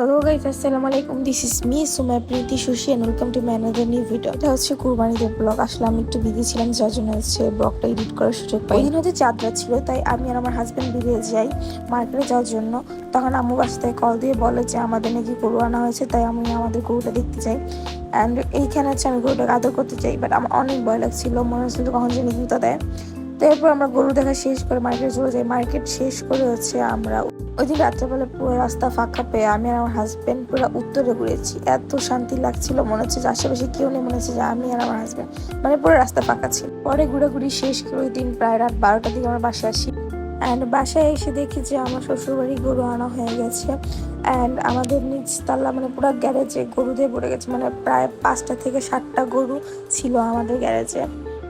Hello guys আসসালামু আলাইকুম this is me Sumai Priti Sushi and welcome to my another new video এটা হচ্ছে কুরবানিদের blog আসলে আমি একটু বিজি ছিলাম, যার জন্য হচ্ছে ব্লগটা এডিট করার সুযোগ পাই দিন হচ্ছে চাঁদরা ছিল, তাই আমি আর আমার হাজবেন্ড বেরিয়ে যাই মার্কেটে যাওয়ার জন্য। তখন আম্মু বাসা থেকে কল দিয়ে বলে যে, আমাদের নাকি গরু আনা হয়েছে, তাই আমি আমাদের গরুটা দেখতে চাই। অ্যান্ড এইখানে হচ্ছে আমি গরুটাকে আদর করতে চাই বাট আমার অনেক ভয় লাগছিল। মনে হচ্ছিল কখন যে জুতা দেয়। তো এরপর আমরা গরু দেখা শেষ করে মার্কেট চলে যাই। মার্কেট শেষ করে হচ্ছে আমরা ওই দিন রাত্রেবেলা পুরো রাস্তা ফাঁকা পেয়ে আমি আর আমার হাজব্যান্ড পুরো উত্তরে ঘুরেছি। এত শান্তি লাগছিল, মনে হচ্ছে যে আশেপাশে কেউ নেই, মনে হচ্ছে যে আমি আর আমার হাজব্যান্ড মানে পুরো রাস্তা ফাঁকা ছিল। পরে ঘুরাঘুরি শেষ করে ওই দিন প্রায় রাত বারোটার দিকে আমরা বাসায় আসি। অ্যান্ড বাসায় এসে দেখি যে আমার শ্বশুরবাড়ি গরু আনা হয়ে গেছে। অ্যান্ড আমাদের নিচ তাল্লা মানে পুরো গ্যারেজে গরু দিয়ে ভরে গেছে। মানে প্রায় পাঁচটা থেকে সাতটা গরু ছিল আমাদের গ্যারেজে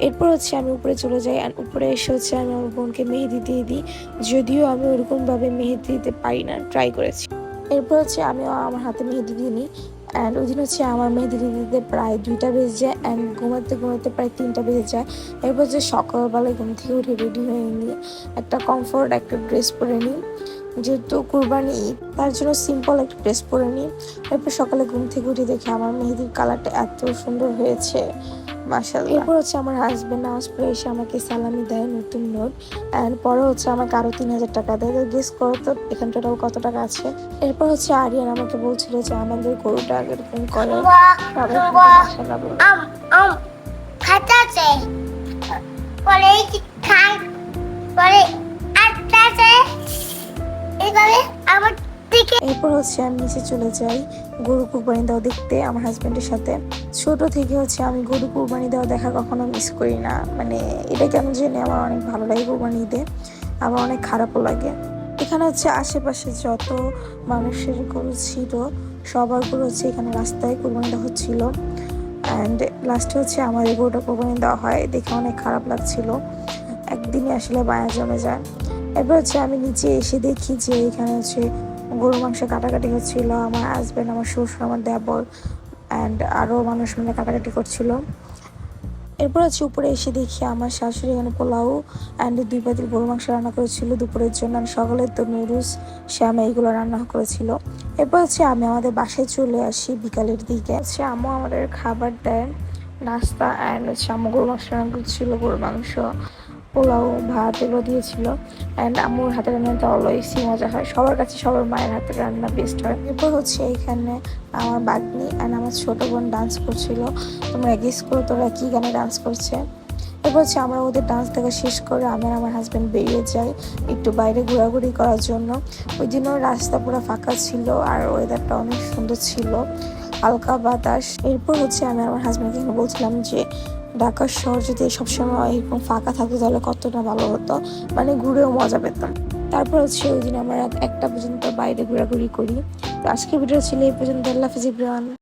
এরপর হচ্ছে আমি উপরে চলে যাই অ্যান্ড উপরে এসে হচ্ছে আমি আমার বোনকে মেহেদি দিয়ে দিই। যদিও আমি ওরকমভাবে মেহেদি দিতে পারি না ট্রাই করেছি। এরপর হচ্ছে আমি আমার হাতে মেহেদি দিয়ে নিই। অ্যান্ড ওই দিন হচ্ছে আমার মেহেদি দিতে প্রায় দুইটা বেজে যায় অ্যান্ড ঘুমাতে ঘুমাতে প্রায় তিনটা বেজে যায়। এরপর হচ্ছে সকালবেলায় ঘুম থেকে উঠে রেডি হয়ে নিয়ে একটা কমফোর্ট একটা ড্রেস পরে নিই। যেহেতু কুরবানি তার জন্য সিম্পল একটা ড্রেস পরে নিই। এরপর সকালে ঘুম থেকে উঠে দেখি আমার মেহেদির কালারটা এত সুন্দর হয়েছে। মাসাল্লাহ এরপর হচ্ছে আমার হাজবেন্ড নামাজ পড়ে এসে আমাকে সালামি দেয় নতুন নোট অ্যান্ড পরে হচ্ছে আমাকে আরও তিন হাজার টাকা দেয়। তো গেস করো তো এখান টোটাল কত টাকা আছে? এরপর হচ্ছে আরিয়ান আমাকে বলছিল যে আমাদের গরুটা এরকম করে। কিন্তু এরপর হচ্ছে আমি নিচে চলে যাই গরু কুরবানি দেওয়া দেখতে আমার হাজব্যান্ডের সাথে। ছোট থেকে হচ্ছে আমি গরু কুরবানি দেওয়া দেখা কখনো মিস করি না। মানে এটা কেন জেনে আমার অনেক ভালো লাগে কুরবানি দিতে, আবার অনেক খারাপও লাগে। এখানে হচ্ছে আশেপাশে যত মানুষের গরু ছিল, সবার গরু হচ্ছে এখানে রাস্তায় কুরবানি দেওয়া হচ্ছিল। অ্যান্ড লাস্টে হচ্ছে আমাদের গরুটা কুরবানি দেওয়া হয়, দেখে অনেক খারাপ লাগছিল। একদিনই আসলে মায়া জমে যায়। এরপর হচ্ছে আমি নিচে এসে দেখি যে এখানে হচ্ছে গরু মাংস কাটাকাটি হচ্ছিল, আমার হাজব্যান্ড আমার শ্বশুর, আমার দেবর অ্যান্ড আরও মানুষ মিলে কাটাকাটি করছিল। এরপর হচ্ছে উপরে এসে দেখি আমার শাশুড়ি এখানে পোলাও অ্যান্ড দুই পাতিল গরু মাংস রান্না করেছিল দুপুরের জন্য সকালের তো নুডলস শ্যামা এইগুলো রান্না করেছিল। এরপর হচ্ছে আমি আমাদের বাসায় চলে আসি বিকালের দিকে। হচ্ছে আম্মু আমাদের খাবার দেয় নাস্তা অ্যান্ড হচ্ছে আম্মু গরু মাংস রান্না করেছিল গরু মাংস। পোলাও, ভাত এগুলো দিয়েছিল। অ্যান্ড আম্মুর হাতের রান্নাটা অলওয়েজই মজা হয়। সবার কাছে সবার মায়ের হাতের রান্না বেস্ট হয়। এরপর হচ্ছে এখানে আমার বাগনি অ্যান্ড আমার ছোটো বোন ডান্স করছিল। তোমরা গেস করো তোরা কী গানে ডান্স করছে? এরপর হচ্ছে আমরা ওদের ডান্স দেখা শেষ করে আমি আর আমার হাজব্যান্ড বেরিয়ে যাই একটু বাইরে ঘোরাঘুরি করার জন্য। ওই দিনও রাস্তা পুরো ফাঁকা ছিল আর ওয়েদারটা অনেক সুন্দর ছিল। হালকা বাতাস। এরপর হচ্ছে আমি আমার হাজব্যান্ডকে বলছিলাম যে, ঢাকা শহর যদি সবসময় এরকম ফাঁকা থাকতো, তাহলে কতটা ভালো হতো? মানে ঘুরেও মজা পেতাম। তারপর হচ্ছে ওই দিন আমরা একটা পর্যন্ত বাইরে ঘোরাঘুরি করি। তো আজকে ভিডিও ছিল এই পর্যন্ত। আল্লাহ হাফিজ